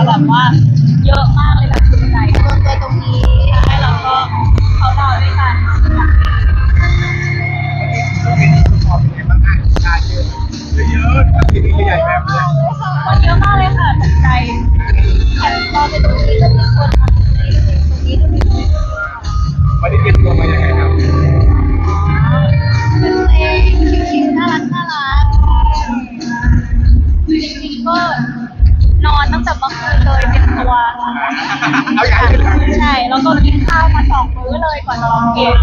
Ela marca. ใช่แล้วก็กินข้าวมาสองมื้อเลยก่อนนอนเก็บ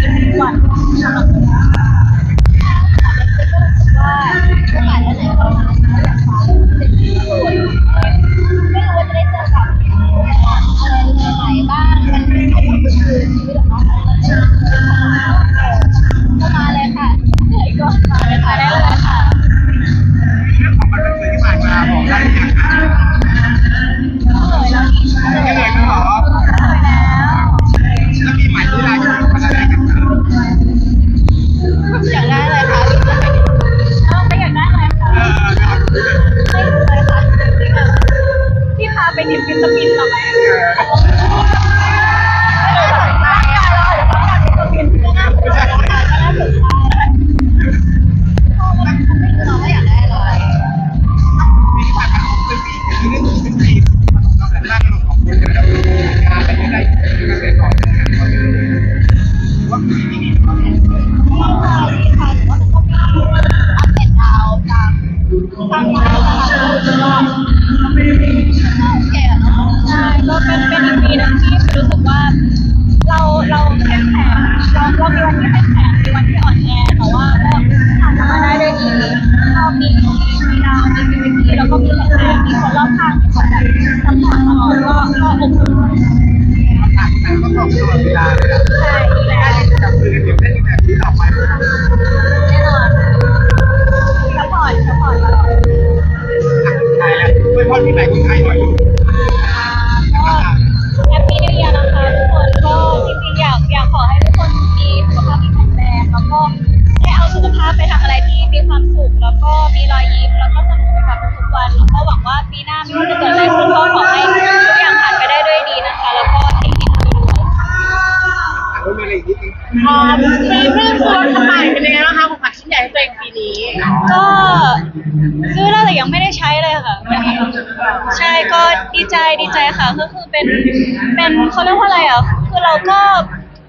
在上上上 Manipin na pin na kayo, girl. วยพรปีใหม่คนไทยหน่อย ปีนี้ ก็คือน่าจะยังไม่ได้ใช้เลยค่ะ ใช่ก็ดีใจดีใจค่ะก็คือเป็นเป็นเขาเรียกว่าอะไรอะคือเราก็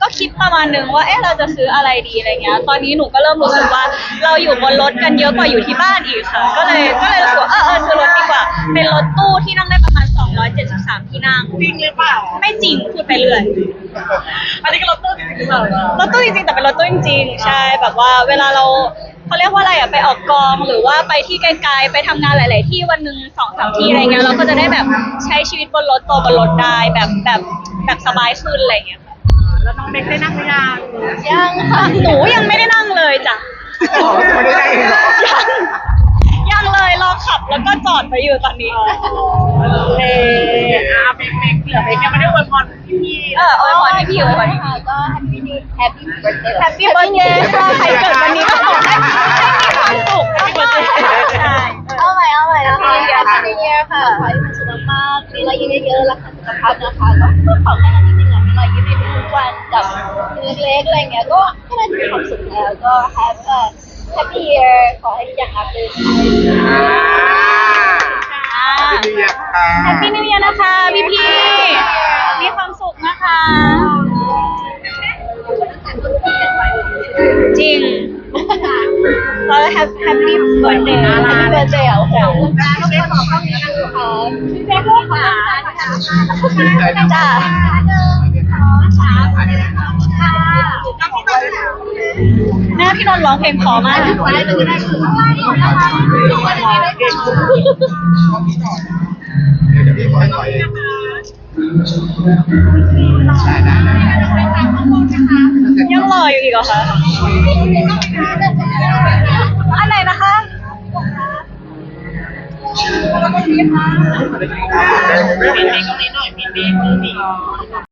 ก็คิดประมาณหนึ่งว่าเอ๊ะเราจะซื้ออะไรดีอะไรเงี้ย ตอนนี้หนูก็เริ่มรู้สึกว่าเราอยู่บนรถกันเยอะกว่าอยู่ที่บ้านอีกค่ะ ก็เลยก็เลยรู้สึกว่าเออเออซื้อรถดีกว่า เป็นรถตู้ที่นั่งได้ประมาณ 273 ที่นั่ง จริงหรือเปล่า ไม่จริงพูดไปเรื่อย อันนี้ก็รถตู้จริงหรือเปล่ารถตู้จริงแต่เป็นรถตู้จริงใช่แบบว่าเวลาเรา เขาเรียกว่าอะไรอะไปออกกองหรือว่าไปที่ไกลๆไปทำงานหลาย ๆ ที่วันหนึ่งสองสามที่อะไรเงี้ยเราก็จะได้แบบใช้ชีวิตบนรถโตวบนรถได้แบบแบบแบบสบายขึ้นอะไรเงี้ยค่ะแล้วน้องเบคได้นั่งหรือยังยังหนูยังไม่ได้นั่งเลยจ้ะไม่ได้เองหรอยังยังเลยรอขับแล้วก็จอดไปอยู่ตอนนี้ เอออาเบคเบคเหลือเบคยังไม่ได้อวยพรพี่ๆเออโอ้ยพรให้พี่อวยพรพี่ ก็แฮปปี้แฮปปี้เบิร์ดเดย์แฮปปี้เบิร์ดเดย์ะใครเกิดวันนี้ก็ขอให้ ค่ะขอให้มีสุขภาพมีรอยยิ้มเยอะๆรักษาสุขภาพนะคะแล้วก็ขอแค่นั้นจริงๆอะมีรอยยิ้มในทุกๆวันกับเล็กๆอะไรเงี้ยก็ก็น่าจะมีความสุขแล้วก็ have a happy year ขอให้ทุกอย่างราบรื่นอ่าพี่เบียร์ค่ะแฮปปี้นิว e ย r นะคะพี่พีมีความสุขนะคะ จริง เราแฮปปี้เบิร์ดเดย์ Happy birthday อะโอ้โหแล้วก็ขอข้อนี้นะคะพี่แม่ก็ขอจ้าหน้าพี่นนท์ร้องเพลงเพอมากเดี๋ยวพี่ขอห้ถอยเองได้ได้ได้ยังรออยู่อีกเหรอคะ คต